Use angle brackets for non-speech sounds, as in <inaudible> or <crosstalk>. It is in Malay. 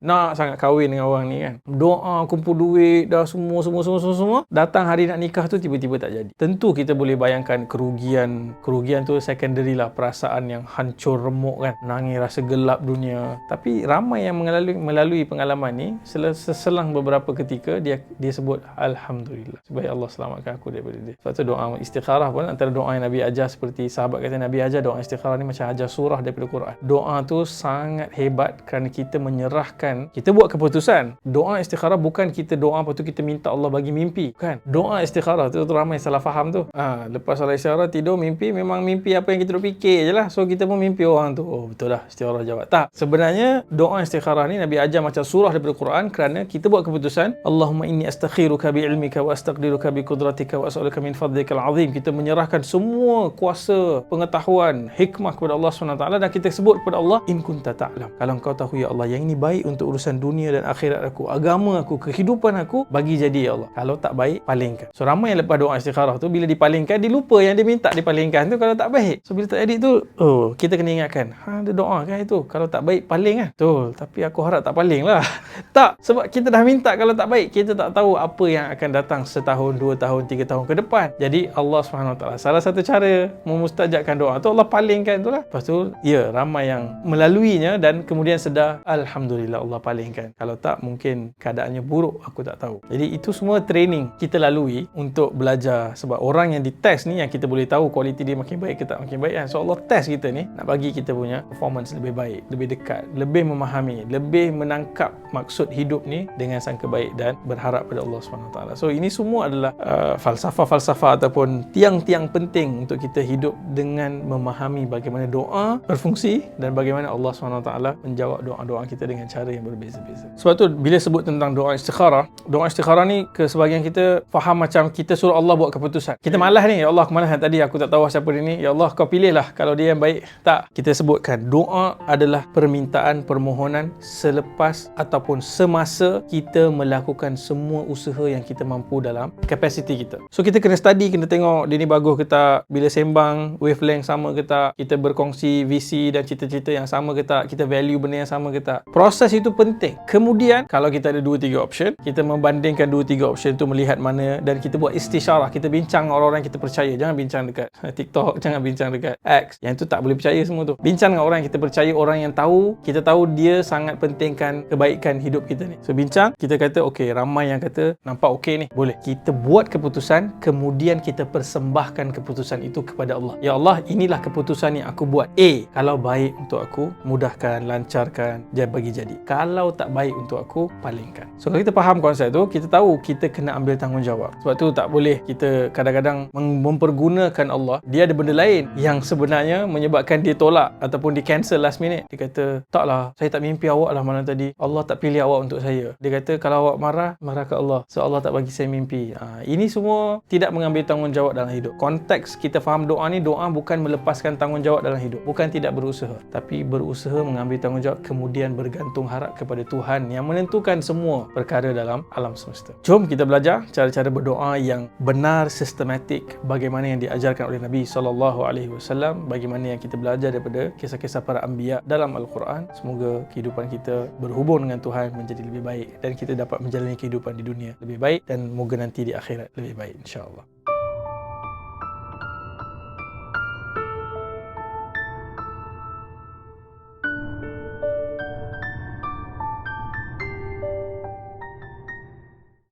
nak sangat kahwin dengan orang ni kan. Doa, kumpul duit, dah semua, semua, semua, semua, semua. Datang hari nak nikah tu tiba-tiba tak jadi. Tentu kita boleh bayangkan kerugian. Kerugian tu secondary lah. Perasaan yang hancur remuk kan. Nangis rasa gelap dunia. Tapi ramai yang melalui, melalui pengalaman ni, sel- seselang beberapa ketika, dia dia sebut Alhamdulillah. Sebab Allah selamatkan aku daripada dia. Sebab tu doa istikharah pun antara doa yang Nabi ajar seperti sahabat kata Nabi ajar doa istikharah ni macam ajar surah daripada Quran. Doa tu sangat hebat kerana kita menyerahkan, kita buat keputusan. Doa istikharah bukan kita doa lepas tu kita minta Allah bagi mimpi. Bukan. Doa istikharah tu, tu ramai salah faham tu. Ha, lepas salah istikharah tidur mimpi memang mimpi apa yang kita duk fikir je lah. So kita pun mimpi orang tu. Oh betul lah istikharah jawab. Tak. Sebenarnya doa istikharah ni Nabi ajar macam surah daripada Quran kerana kita buat keputusan Allahumma inni astakhiruka bi ilmika wa astaqdiruka bi qudratika wa as'aluka min fadlika al-azim. Kita menyerahkan semua kuasa, pengetahuan, hikmah kepada Allah SWT dan kita sebut kepada Allah in kunta ta'lam. Kalau engkau tahu ya Allah yang ini baik untuk urusan dunia dan akhirat aku, agama aku, kehidupan aku, bagi jadi ya Allah. Kalau tak baik, palingkan. So ramai yang lepas doa istikharah tu bila dipalingkan dia lupa yang dia minta dipalingkan tu kalau tak baik. So bila tak jadi tu, oh kita kena ingatkan, ha dia doa kan itu. Kalau tak baik paling kan. Betul, tapi aku harap tak paling lah. <laughs> tak, sebab kita dah minta kalau tak baik, kita tak tahu apa yang akan datang setahun, dua tahun, tiga tahun ke depan. Jadi Allah SWT salah satu cara memustajabkan doa tu Allah palingkan tu lah. Lepas tu, ya ramai yang melaluinya dan kemudian sedar Alhamdulillah Allah palingkan. Kalau tak mungkin keadaannya buruk aku tak tahu. Jadi itu semua training kita lalui untuk belajar sebab orang yang dites ni yang kita boleh tahu kualiti dia makin baik ke tak makin baik kan. So Allah test kita ni nak bagi kita punya performance lebih baik, lebih dekat, lebih memahami, lebih menangkap maksud hidup ni dengan sangka baik dan berharap pada Allah SWT. So ini semua adalah uh, falsafah-falsafah ataupun tiang-tiang penting untuk kita hidup dengan memahami bagaimana doa berfungsi dan bagaimana Allah SWT menjawab doa-doa kita dengan cara yang berbeza-beza. Sebab tu bila sebut tentang doa istikharah, doa istikharah ni ke sebahagian kita faham macam kita suruh Allah buat keputusan. Kita malas ni, ya Allah ke mana tadi aku tak tahu siapa dia ni. Ya Allah kau pilihlah kalau dia yang baik. Tak, kita sebutkan doa adalah permintaan permohonan selepas ataupun semasa kita melakukan semua usaha yang kita mampu dalam kapasiti kita. So kita kena study, kena tengok dia ni bagus ke tak, bila sembang wavelength sama ke tak, kita berkongsi visi dan cita-cita yang sama ke tak, kita value benda yang sama ke tak. Proses itu penting. Kemudian kalau kita ada 2 3 option, kita membandingkan 2 3 option tu melihat mana dan kita buat istisyarah, kita bincang dengan orang-orang yang kita percaya. Jangan bincang dekat <laughs> TikTok, <laughs> jangan bincang dekat X. Yang tu tak boleh percaya semua tu. Bincang dengan orang yang kita percaya, orang yang tahu, kita tahu dia sangat pentingkan kebaikan hidup kita ni. So bincang, kita kata okey, ramai yang kata nampak okey ni. Boleh. Kita buat keputusan, kemudian kita persembahkan keputusan itu kepada Allah. Ya Allah, inilah keputusan yang aku buat. A, kalau baik untuk aku, mudahkan, lancarkan, jangan bagi jadi. Kalau tak baik untuk aku, palingkan. So kalau kita faham konsep tu, kita tahu kita kena ambil tanggungjawab. Sebab tu tak boleh kita kadang-kadang mem- mempergunakan Allah. Dia ada benda lain yang sebenarnya menyebabkan dia tolak ataupun di cancel last minute. Dia kata, taklah, saya tak mimpi awak lah malam tadi. Allah tak pilih awak untuk saya. Dia kata, kalau awak marah, marah ke Allah. So Allah tak bagi saya mimpi. Ha, ini semua tidak mengambil tanggungjawab dalam hidup. Konteks kita faham doa ni, doa bukan melepaskan tanggungjawab dalam hidup. Bukan tidak berusaha. Tapi berusaha mengambil tanggungjawab kemudian bergantung harap kepada Tuhan yang menentukan semua perkara dalam alam semesta. Jom kita belajar cara-cara berdoa yang benar, sistematik, bagaimana yang diajarkan oleh Nabi SAW, bagaimana yang kita belajar daripada kisah-kisah para anbiya dalam Al-Quran. Semoga kehidupan kita berhubung dengan Tuhan menjadi lebih baik dan kita dapat menjalani kehidupan di dunia lebih baik dan moga nanti di akhirat lebih baik insya-Allah.